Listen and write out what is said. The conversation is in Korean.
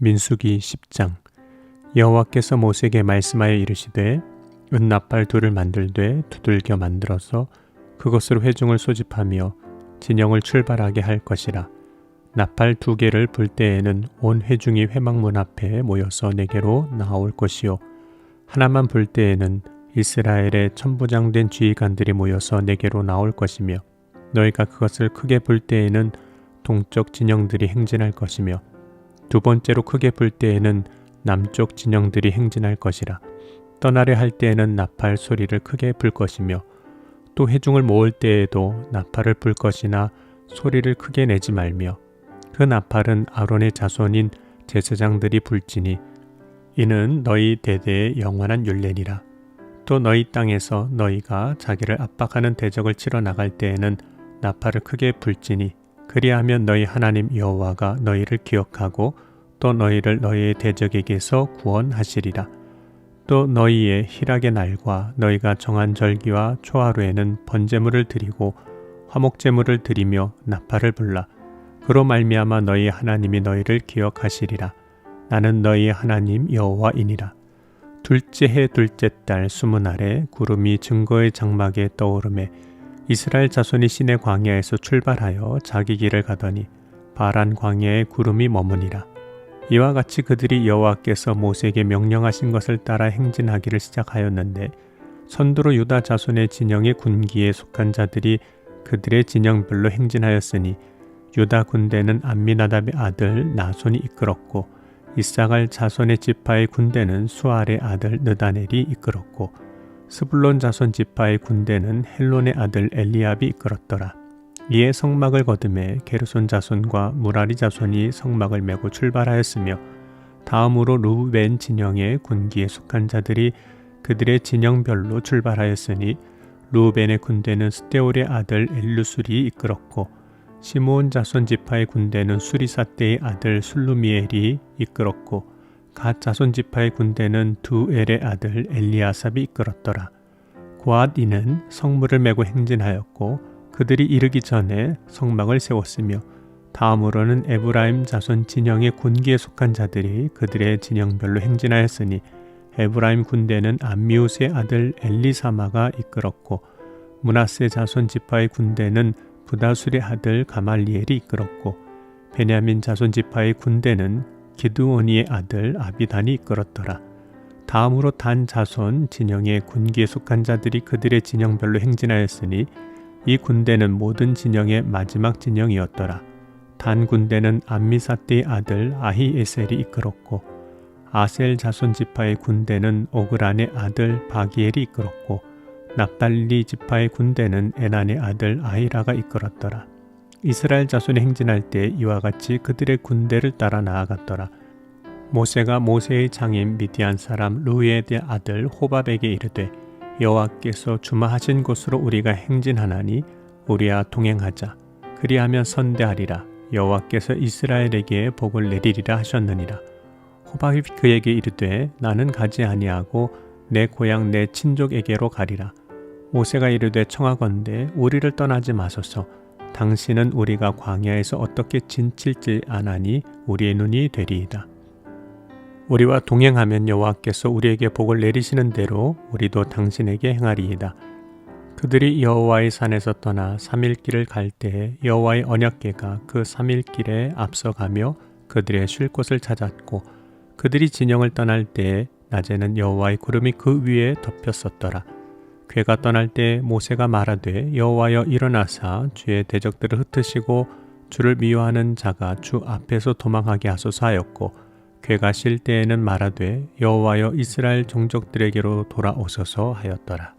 민수기 10장. 여호와께서 모세에게 말씀하여 이르시되 은나팔 둘을 만들되 두들겨 만들어서 그것으로 회중을 소집하며 진영을 출발하게 할 것이라. 나팔 두 개를 불 때에는 온 회중이 회막문 앞에 모여서 내게로 나올 것이요. 하나만 불 때에는 이스라엘의 천부장된 지휘관들이 모여서 내게로 나올 것이며 너희가 그것을 크게 불 때에는 동쪽 진영들이 행진할 것이며 두 번째로 크게 불 때에는 남쪽 진영들이 행진할 것이라. 떠나려 할 때에는 나팔 소리를 크게 불 것이며 또 회중을 모을 때에도 나팔을 불 것이나 소리를 크게 내지 말며 그 나팔은 아론의 자손인 제사장들이 불지니 이는 너희 대대의 영원한 율례니라. 또 너희 땅에서 너희가 자기를 압박하는 대적을 치러 나갈 때에는 나팔을 크게 불지니 그리하면 너희 하나님 여호와가 너희를 기억하고 또 너희를 너희의 대적에게서 구원하시리라. 또 너희의 희락의 날과 너희가 정한 절기와 초하루에는 번제물을 드리고 화목제물을 드리며 나팔을 불라. 그로 말미암아 너희 하나님이 너희를 기억하시리라. 나는 너희 하나님 여호와이니라. 둘째 해 둘째 달 스무 날에 구름이 증거의 장막에 떠오르매 이스라엘 자손이 시내 광야에서 출발하여 자기 길을 가더니 바란 광야에 구름이 머무니라. 이와 같이 그들이 여호와께서 모세에게 명령하신 것을 따라 행진하기를 시작하였는데 선두로 유다 자손의 진영의 군기에 속한 자들이 그들의 진영별로 행진하였으니 유다 군대는 암미나답의 아들 나손이 이끌었고 이사갈 자손의 지파의 군대는 수알의 아들 느다넬이 이끌었고 스불론 자손 지파의 군대는 헬론의 아들 엘리압이 이끌었더라. 이에 성막을 거듭해 게르손 자손과 무라리 자손이 성막을 메고 출발하였으며 다음으로 루벤 진영의 군기에 속한 자들이 그들의 진영별로 출발하였으니 루벤의 군대는 스테올의 아들 엘루술이 이끌었고 시므온 자손 지파의 군대는 수리사떼의 아들 술루미엘이 이끌었고 갓 자손 지파의 군대는 두 엘의 아들 엘리아삽이 이끌었더라. 고앗이는 성물을 메고 행진하였고 그들이 이르기 전에 성막을 세웠으며 다음으로는 에브라임 자손 진영의 군기에 속한 자들이 그들의 진영별로 행진하였으니 에브라임 군대는 암미우스의 아들 엘리사마가 이끌었고 문하세 자손 지파의 군대는 부다술의 아들 가말리엘이 이끌었고 베냐민 자손 지파의 군대는 기드오니의 아들 아비단이 이끌었더라. 다음으로 단 자손 진영의 군기에 속한 자들이 그들의 진영별로 행진하였으니 이 군대는 모든 진영의 마지막 진영이었더라. 단 군대는 암미사떼의 아들 아히에셀이 이끌었고 아셀 자손 지파의 군대는 오그란의 아들 바기엘이 이끌었고 납달리 지파의 군대는 에난의 아들 아히라가 이끌었더라. 이스라엘 자손이 행진할 때 이와 같이 그들의 군대를 따라 나아갔더라. 모세가 모세의 장인 미디안 사람 루의 아들 호밥에게 이르되 여호와께서 주마하신 곳으로 우리가 행진하나니 우리와 동행하자. 그리하면 선대하리라. 여호와께서 이스라엘에게 복을 내리리라 하셨느니라. 호밥이 그에게 이르되 나는 가지 아니하고 내 고향 내 친족에게로 가리라. 모세가 이르되 청하건대 우리를 떠나지 마소서. 당신은 우리가 광야에서 어떻게 진칠지 아나니 우리의 눈이 되리이다. 우리와 동행하면 여호와께서 우리에게 복을 내리시는 대로 우리도 당신에게 행하리이다. 그들이 여호와의 산에서 떠나 3일 길을 갈 때에 여호와의 언약궤가 그 3일 길에 앞서가며 그들의 쉴 곳을 찾았고 그들이 진영을 떠날 때에 낮에는 여호와의 구름이 그 위에 덮였었더라. 괴가 떠날 때 모세가 말하되 여호와여 일어나사 주의 대적들을 흩으시고 주를 미워하는 자가 주 앞에서 도망하게 하소서 하였고 괴가 쉴 때에는 말하되 여호와여 이스라엘 종족들에게로 돌아오소서 하였더라.